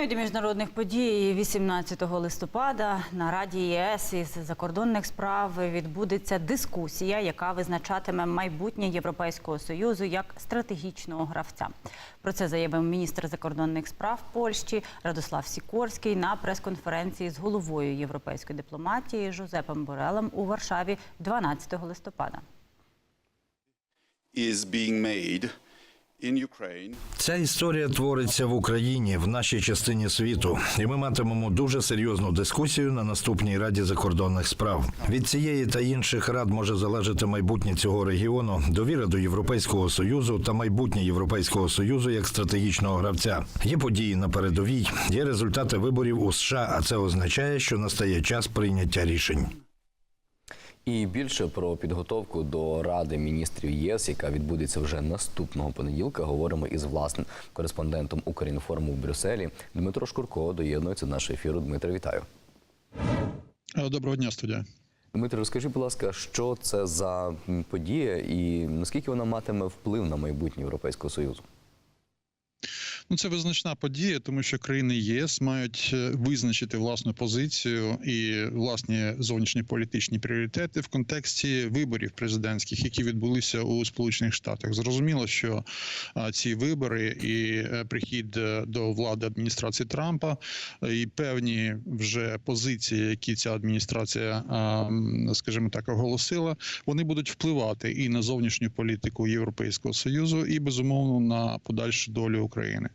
Ну і до міжнародних подій 18 листопада на Раді ЄС із закордонних справ відбудеться дискусія, яка визначатиме майбутнє Європейського союзу як стратегічного гравця. Про це заявив міністр закордонних справ Польщі Радослав Сікорський на прес-конференції з головою європейської дипломатії Жозепом Борелем у Варшаві 12 листопада. is being made Ця історія твориться в Україні в нашій частині світу, і ми матимемо дуже серйозну дискусію на наступній раді закордонних справ. Від цієї та інших рад може залежати майбутнє цього регіону, довіра до Європейського союзу та майбутнє Європейського союзу як стратегічного гравця. Є події на передовій, є результати виборів у США, а це означає, що настає час прийняття рішень. І більше про підготовку до Ради міністрів ЄС, яка відбудеться вже наступного понеділка, говоримо із власним кореспондентом Укрінформу в Брюсселі. Дмитро Шкурко доєднується до нашого ефіру. Дмитро, вітаю. Е, Доброго дня, студія. Дмитро, розкажи, будь ласка, що це за подія і наскільки вона матиме вплив на майбутнє Європейського Союзу? Ну, це визначна подія, тому що країни ЄС мають е, визначити власну позицію і власні зовнішньополітичні пріоритети в контексті виборів президентських, які відбулися у Сполучених Штатах. Зрозуміло, що ці вибори і е, прихід е, до влади адміністрації Трампа і певні вже позиції, які ця адміністрація, скажімо так, оголосила, вони будуть впливати і на зовнішню політику Європейського союзу, і безумовно на подальшу долю України.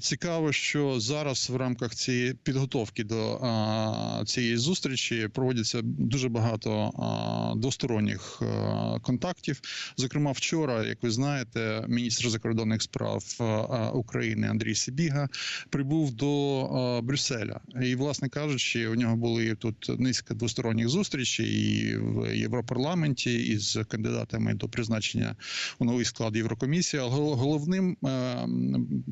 Цікаво, що зараз в рамках цієї підготовки до цієї зустрічі проводяться дуже багато двосторонніх контактів. Зокрема, вчора, як ви знаєте, міністр закордонних справ а, України Андрій Сибіга прибув до Брюсселя. І, власне кажучи, у нього були тут низка двосторонніх зустрічей і в Європарламенті із кандидатами до призначення у новий склад Єврокомісії. Але головним е,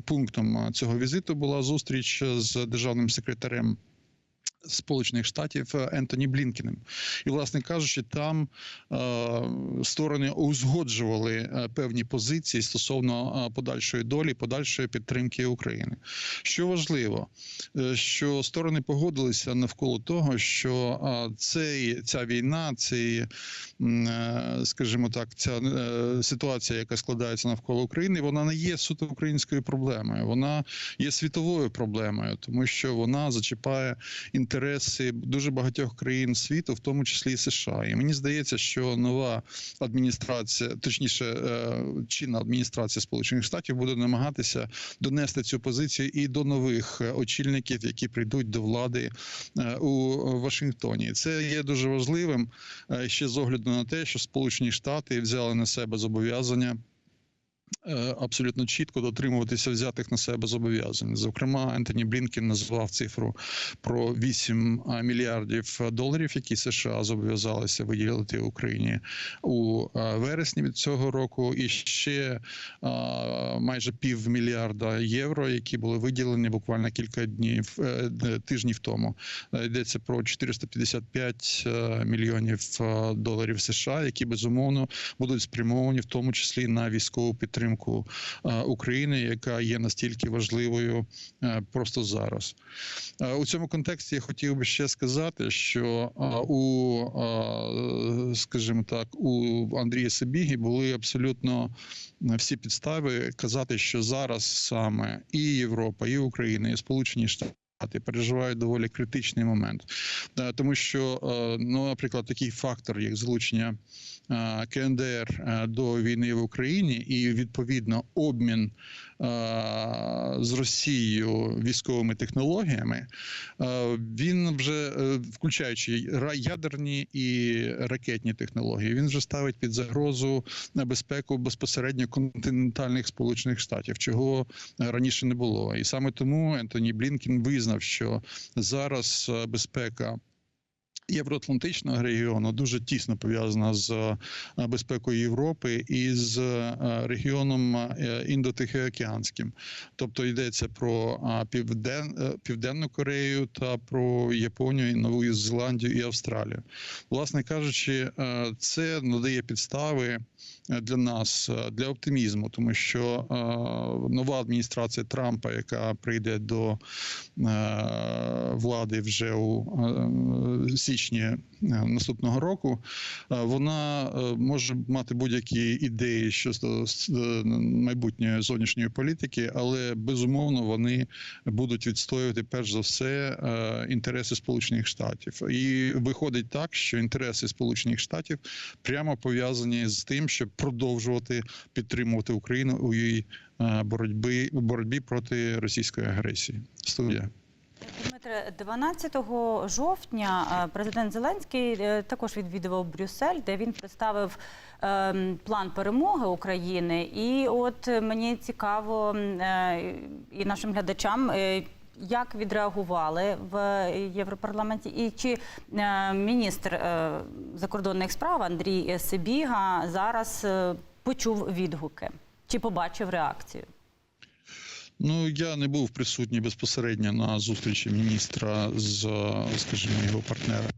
пунктом цього візиту була зустріч з державним секретарем. Сполучених Штатів е, Ентоні Блінкіним, і, власне кажучи, там е, сторони узгоджували е, певні позиції стосовно подальшої долі, подальшої підтримки України. Що важливо, що сторони погодилися навколо того, що цей ця війна, цей, скажімо так, ця ситуація, яка складається навколо України, вона не є суто українською проблемою, вона є світовою проблемою, тому що вона зачіпає інтереси дуже багатьох країн світу, в тому числі і США. І мені здається, що нова адміністрація, точніше, е, чинна адміністрація Сполучених Штатів буде намагатися донести цю позицію і до нових е, очільників, які прийдуть до влади е, у Вашингтоні. Це є дуже важливим ще з огляду на те, що Сполучені Штати взяли на себе зобов'язання. Е, Абсолютно чітко дотримуватися взятих на себе зобов'язань. Зокрема, Ентоні Блінкен назвав цифру про 8 мільярдів доларів, які США зобов'язалися виділити Україні у вересні від цього року, і ще майже півмільярда євро, які були виділені буквально кілька днів е, тижнів тому. Е, Йдеться про 455 е, мільйонів е, доларів США, які безумовно будуть спрямовані в тому числі на військову підтримку е, України, яка є настільки важливою е, просто зараз. Е, У цьому контексті я хотів би ще сказати, що у, скажімо так, у Андрія Сибіги були абсолютно всі підстави казати, що зараз саме і Європа, і Україна, і Сполучені Штати. Переживають доволі критичний момент, Е, тому що, е, ну, наприклад, такий фактор, як залучення е, КНДР до війни в Україні, і відповідно обмін з Росією військовими технологіями, він вже включаючи ядерні і ракетні технології, він вже ставить під загрозу безпеку безпосередньо континентальних Сполучених Штатів, чого раніше не було. І саме тому Ентоні Блінкен визнав, що зараз е, безпека. Євроатлантичного регіону дуже тісно пов'язана з е, безпекою Європи і з е, регіоном індотихоокеанським. Тобто йдеться про півден, Південну Корею та про Японію, Нову Зеландію і Австралію. Власне кажучи, це надає підстави для нас е, для оптимізму, тому що е, нова адміністрація Трампа, яка прийде до е, влади вже у е, січні е, наступного року, е, вона е, може мати будь-які ідеї щодо е, майбутньої зовнішньої політики, але безумовно вони будуть відстоювати перш за все е, інтереси Сполучених Штатів. І виходить так, що інтереси Сполучених Штатів прямо пов'язані з тим, щоб продовжувати підтримувати Україну у її е, боротьбі боротьбі проти російської агресії. Студія. Дмитре, 12 жовтня е, президент Зеленський е, також відвідував Брюссель, де він представив ем, план перемоги України. І от мені цікаво і нашим глядачам. Як відреагували в Європарламенті, і чи е, міністр е, закордонних справ Андрій Сибіга зараз е, почув відгуки чи побачив реакцію? Ну я не був присутній безпосередньо на зустрічі міністра з, скажімо, його партнером.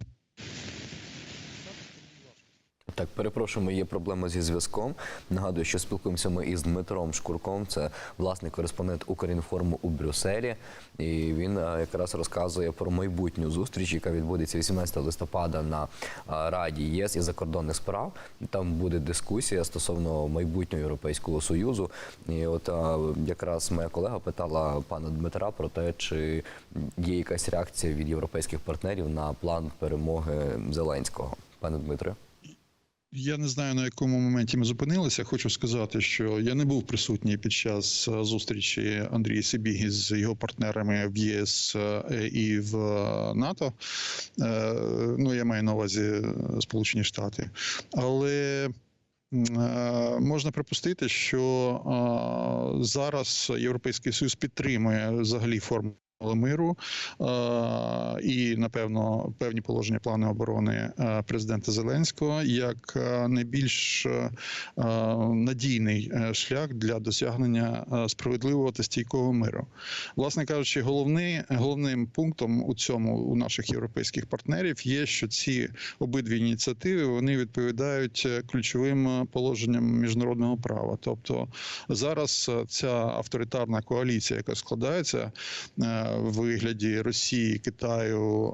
Так, перепрошуємо, є проблема зі зв'язком. Нагадую, що спілкуємося ми із Дмитром Шкурком. Це власний кореспондент Укрінформу у Брюсселі. І він е, якраз розказує про майбутню зустріч, яка відбудеться 18 листопада на е, Раді ЄС і закордонних справ. Там буде дискусія стосовно майбутнього Європейського союзу. І от е, якраз моя колега питала пана Дмитра про те, чи є якась реакція від європейських партнерів на план перемоги Зеленського. Пане Дмитре. Я не знаю на якому моменті ми зупинилися. Хочу сказати, що я не був присутній під час е, зустрічі Андрія Сибіги з його партнерами в ЄС е, і в е, НАТО. Ну, я маю на увазі Сполучені Штати. Але можна припустити, що зараз Європейський Союз підтримує взагалі форму. Миру е, і напевно певні положення плану оборони е, президента Зеленського як е, найбільш надійний шлях для досягнення справедливого та стійкого миру. Власне кажучи, головний, головним пунктом у цьому у наших європейських партнерів є, що ці обидві ініціативи вони відповідають ключовим положенням міжнародного права. Тобто зараз ця авторитарна коаліція, яка складається вигляді Росії, Китаю,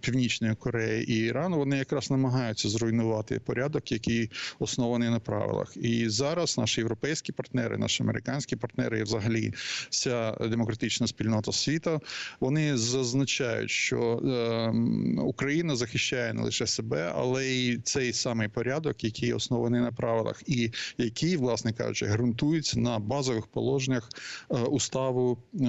Північної Кореї і Ірану, вони якраз намагаються зруйнувати порядок, який оснований на правилах. І зараз наші європейські партнери, наші американські партнери, і взагалі вся демократична спільнота світу, вони зазначають, що е, Україна захищає не лише себе, але й цей самий порядок, який оснований на правилах, і який, власне кажучи, ґрунтується на базових положеннях е, уставу е,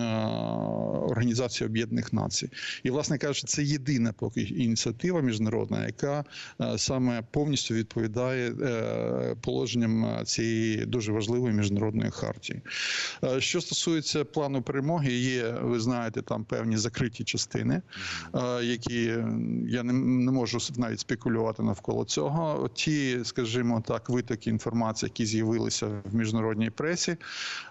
Організації Об'єднаних Націй. І, власне кажучи, це єдина поки ініціатива міжнародна, яка е, саме повністю відповідає е, положенням е, цієї дуже важливої міжнародної хартії. Що стосується плану перемоги, є, ви знаєте, там певні закриті частини, які я не, не можу навіть спекулювати навколо цього. Ті, скажімо так, витоки інформації, які з'явилися в міжнародній пресі,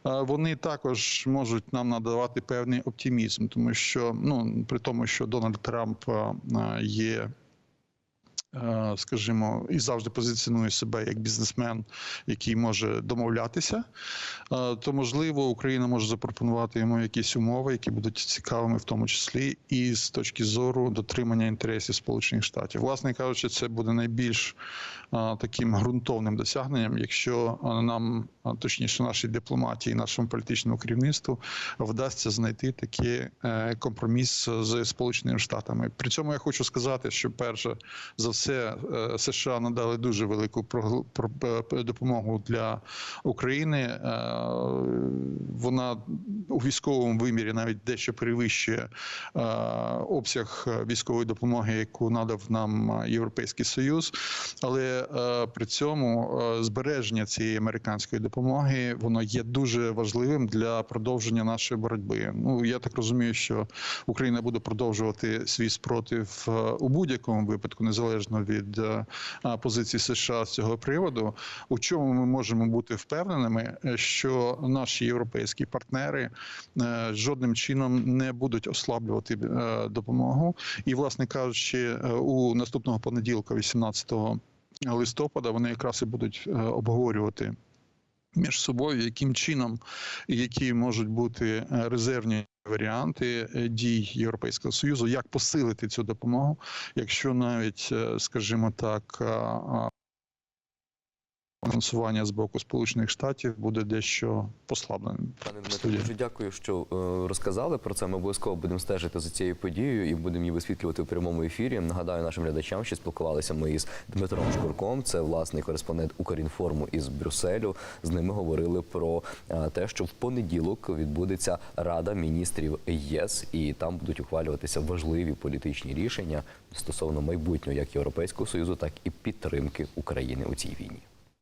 вони також можуть нам надавати певний оптимізм, тому що ну при тому, що Дональд Трамп е, є. Е, Скажімо, і завжди позиціонує себе як бізнесмен, який може домовлятися, е, то можливо Україна може запропонувати йому якісь умови, які будуть цікавими, в тому числі і з точки зору дотримання інтересів Сполучених Штатів. Власне кажучи, це буде найбільш е, таким ґрунтовним досягненням, якщо нам, точніше, нашій дипломатії, нашому політичному керівництву вдасться знайти такий компроміс з Сполученими Штатами. При цьому я хочу сказати, що перше за все е, США надали дуже велику е, допомогу для України. Е, Вона у військовому вимірі навіть дещо перевищує обсяг військової допомоги, яку надав нам Європейський Союз. Але при цьому збереження цієї американської допомоги воно є дуже важливим для продовження нашої боротьби. Ну я так розумію, що Україна буде продовжувати свій спротив у будь-якому випадку, незалежно від е, позиції США з цього приводу. У чому ми можемо бути впевненими, е, що наші європейські партнери е, жодним чином не будуть ослаблювати допомогу. І, власне кажучи, у наступного понеділка, 18 листопада вони якраз і будуть обговорювати між собою, яким чином, які можуть бути резервні варіанти е, дій Європейського союзу, як посилити цю допомогу, якщо навіть, е, скажімо так, а, фінансування з боку Сполучених Штатів буде дещо послабленим. Пане Дмитро, дуже дякую, що е, розказали про це. Ми обов'язково будемо стежити за цією подією і будемо її висвітлювати у прямому ефірі. Нагадаю нашим глядачам, що спілкувалися ми із Дмитром Шкурком. Це власний кореспондент Укрінформу із Брюсселю. З ними говорили про е, те, що в понеділок відбудеться Рада міністрів ЄС, і там будуть ухвалюватися важливі політичні рішення стосовно майбутнього як Європейського союзу, так і підтримки України у цій війні.